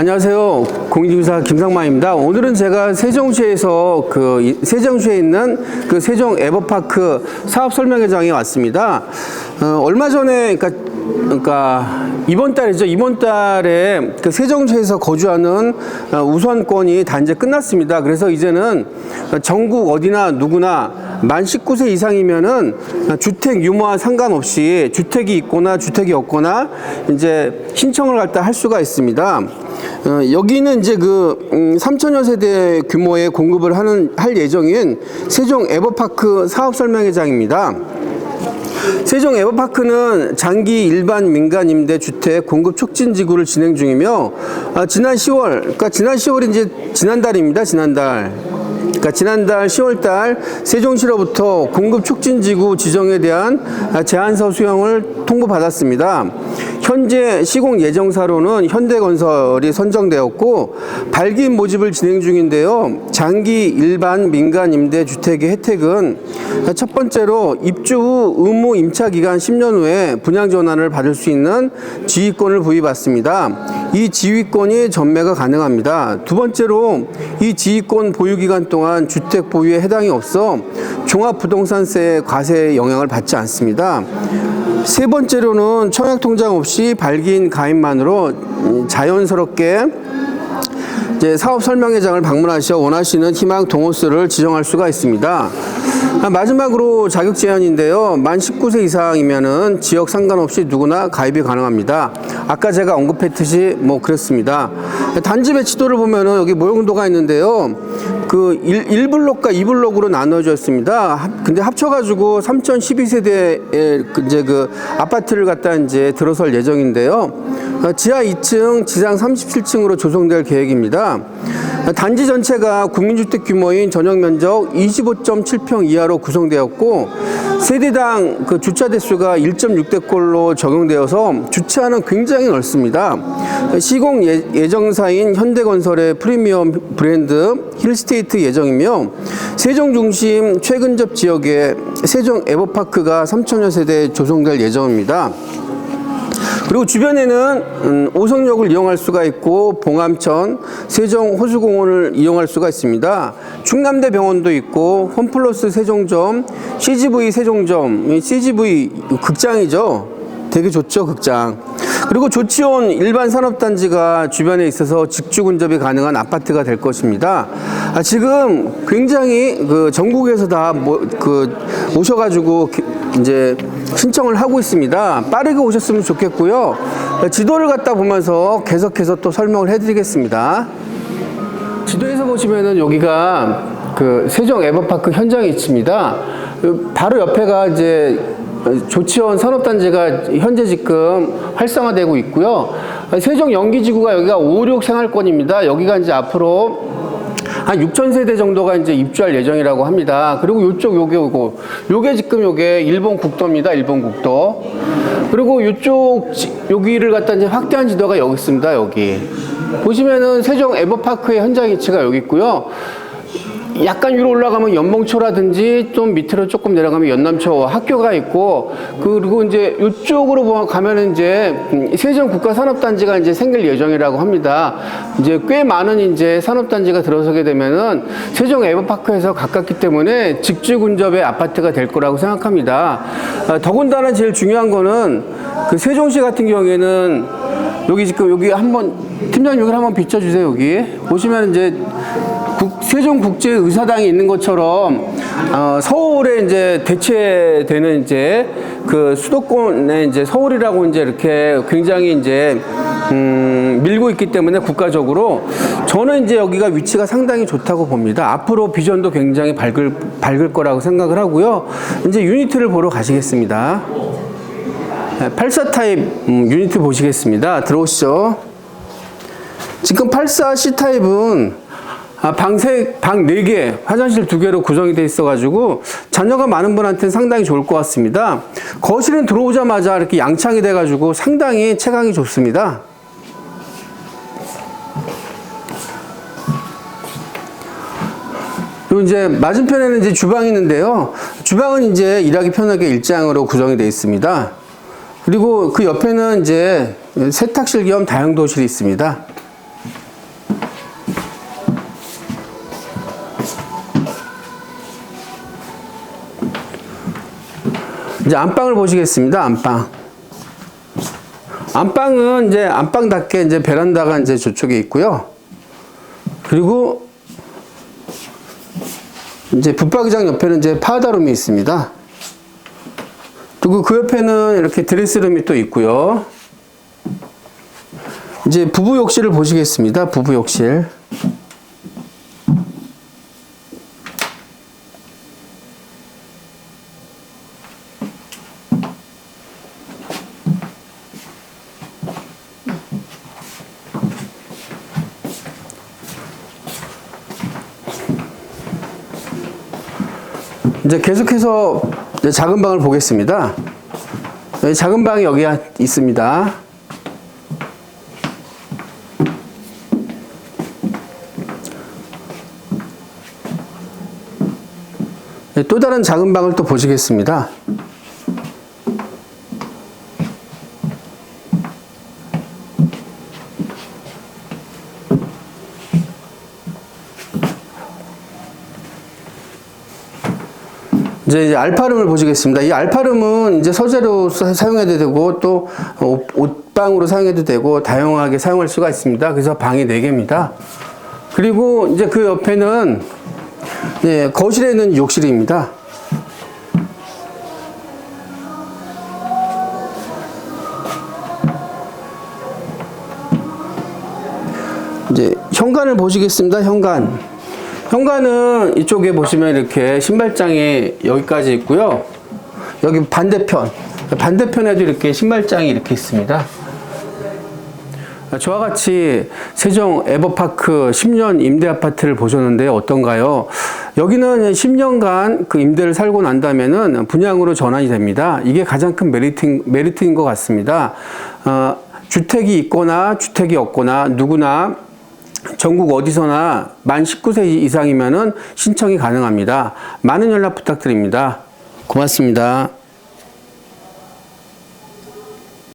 안녕하세요. 공인중개사 김상만입니다. 오늘은 제가 세종시에서 그 이- 세종시에 있는 그 세종 에버파크 사업 설명회장에 왔습니다. 어, 얼마 전에 그러니까 그러니까 이번 달이죠. 이번 달에 그 세종시에서 거주하는 어, 우선권이 단지 끝났습니다. 그래서 이제는 전국 어디나 누구나 만 19세 이상이면은 주택 유무와 상관없이 주택이 있거나 주택이 없거나 이제 신청을 갖다 할 수가 있습니다. 어, 여기는 이제 그 음, 3천여 세대 규모의 공급을 하는 할 예정인 세종 에버파크 사업 설명회장입니다. 세종 에버파크는 장기 일반 민간 임대 주택 공급 촉진 지구를 진행 중이며 아, 지난 10월, 그러니까 지난 10월이 이제 지난달입니다. 지난달. 그러니까 지난달 10월달 세종시로부터 공급 촉진 지구 지정에 대한 아, 제안서 수령을 통보받았습니다. 현재 시공 예정사로는 현대건설이 선정되었고 발기인 모집을 진행 중인데요. 장기 일반 민간 임대 주택의 혜택은 첫 번째로 입주 후 의무 임차 기간 10년 후에 분양 전환을 받을 수 있는 지위권을 부여받습니다. 이 지위권이 전매가 가능합니다. 두 번째로 이 지위권 보유 기간 동안 주택 보유에 해당이 없어 종합부동산세 과세 영향을 받지 않습니다. 세 번째로는 청약 통장 없이 발기인 가입만으로 음, 자연스럽게 사업 설명회장을 방문하셔 원하시는 희망 동호수를 지정할 수가 있습니다. 아, 마지막으로 자격 제한인데요. 만 19세 이상이면은 지역 상관없이 누구나 가입이 가능합니다. 아까 제가 언급했듯이 뭐 그렇습니다. 단지 배치도를 보면은 여기 모형도가 있는데요. 그 1, 1블록과 2블록으로 나눠져 있습니다. 합- 근데 합쳐가지고 3012세대의 이제 그 아파트를 갖다 이제 들어설 예정인데요. 어, 지하 2층, 지상 37층으로 조성될 계획입니다. 어, 단지 전체가 국민주택 규모인 전용 면적 25.7평 이하로 구성되었고 세대당 그 주차 대수가 1.6대 꼴로 적용되어서 주차는 굉장히 넓습니다. 시공 예, 예정사인 현대건설의 프리미엄 브랜드 힐스테이트 예정이며 세종 중심 최근접 지역에 세종 에버파크가 3천여 세대 조성될 예정입니다. 그리고 주변에는 음, 오성역을 이용할 수가 있고 봉암천, 세종 호수공원을 이용할 수가 있습니다. 충남대 병원도 있고 홈플러스 세종점, CGV 세종점, 이 CGV 극장이죠. 되게 좋죠, 극장. 그리고 조치원 일반 산업단지가 주변에 있어서 직주 근접이 가능한 아파트가 될 것입니다. 아, 지금 굉장히 그 전국에서 다 뭐, 그 오셔가지고 기- 이제 신청을 하고 있습니다. 빠르게 오셨으면 좋겠고요. 지도를 갖다 보면서 계속해서 또 설명을 해드리겠습니다. 지도에서 보시면은 여기가 그 세종 에버파크 현장 위치입니다. 요 바로 옆에가 이제 조치원 산업단지가 현재 지금 활성화되고 있고요. 세종 연기지구가 여기가 5, 6 생활권입니다. 여기가 이제 앞으로 한 6천 세대 정도가 이제 입주할 예정이라고 합니다. 그리고 이쪽 요게 요거 요게 지금 요게 일본 국도입니다. 일본 국도. 그리고 이쪽 지- 여기를 갖다 이제 확대한 지도가 여기 있습니다. 여기 보시면은 세종 에버파크의 현장 위치가 여기 있고요. 약간 위로 올라가면 연봉초라든지 좀 밑으로 조금 내려가면 연남초 학교가 있고 그리고 이제 이쪽으로 보면 가면은 이제 음, 세종 국가산업단지가 이제 생길 예정이라고 합니다. 이제 꽤 많은 이제 산업단지가 들어서게 되면은 세종 에버파크에서 가깝기 때문에 직주 근접의 아파트가 될 거라고 생각합니다. 아, 더군다나 제일 중요한 거는 그 세종시 같은 경우에는 여기 지금 여기 한번 팀장님 여기 한번 비춰주세요 여기 보시면 이제 국- 세종국제의사당이 있는 것처럼 어, 서울에 이제 대체되는 이제 그 수도권에 이제 서울이라고 이제 이렇게 굉장히 이제 음, 밀고 있기 때문에 국가적으로 저는 이제 여기가 위치가 상당히 좋다고 봅니다. 앞으로 비전도 굉장히 밝을 밝을 거라고 생각을 하고요. 이제 유니트를 보러 가시겠습니다. 84 타입 음, 유니트 보시겠습니다. 들어오시죠. 지금 84 C 타입은 아, 방세, 방 4개, 화장실 2개로 구성이 되어 있어가지고 자녀가 많은 분한테는 상당히 좋을 것 같습니다. 거실은 들어오자마자 이렇게 양창이 돼가지고 상당히 체감이 좋습니다. 그리고 이제 맞은편에는 이제 주방이 있는데요. 주방은 이제 일하기 편하게 일장으로 구성이 되어 있습니다. 그리고 그 옆에는 이제 세탁실 겸 다용도실이 있습니다. 이제 안방을 보시겠습니다. 안방. 안방은 이제 안방답게 이제 베란다가 이제 저쪽에 있고요. 그리고 이제 붙박이장 옆에는 이제 파우더룸이 있습니다. 그리고 그 옆에는 이렇게 드레스룸이 또 있고요. 이제 부부 욕실을 보시겠습니다. 부부 욕실. 이제 계속해서 이제 작은 방을 보겠습니다. 네, 작은 방이 여기 있습니다. 네, 또 다른 작은 방을 또 보시겠습니다. 이제 알파룸을 보시겠습니다. 이 알파룸은 이제 서재로 사- 사용해도 되고 또 옷- 옷방으로 사용해도 되고 다양하게 사용할 수가 있습니다. 그래서 방이 4개입니다. 그리고 이제 그 옆에는 예, 거실에 있는 욕실입니다. 이제 현관을 보시겠습니다. 현관. 현관은 이쪽에 보시면 이렇게 신발장이 여기까지 있고요. 여기 반대편, 반대편에도 이렇게 신발장이 이렇게 있습니다. 저와 같이 세종 에버파크 10년 임대 아파트를 보셨는데 어떤가요? 여기는 10년간 그 임대를 살고 난다면은 분양으로 전환이 됩니다. 이게 가장 큰 메리트인, 메리트인 것 같습니다. 어, 주택이 있거나 주택이 없거나 누구나 전국 어디서나 만 19세 이상이면은 신청이 가능합니다. 많은 연락 부탁드립니다. 고맙습니다.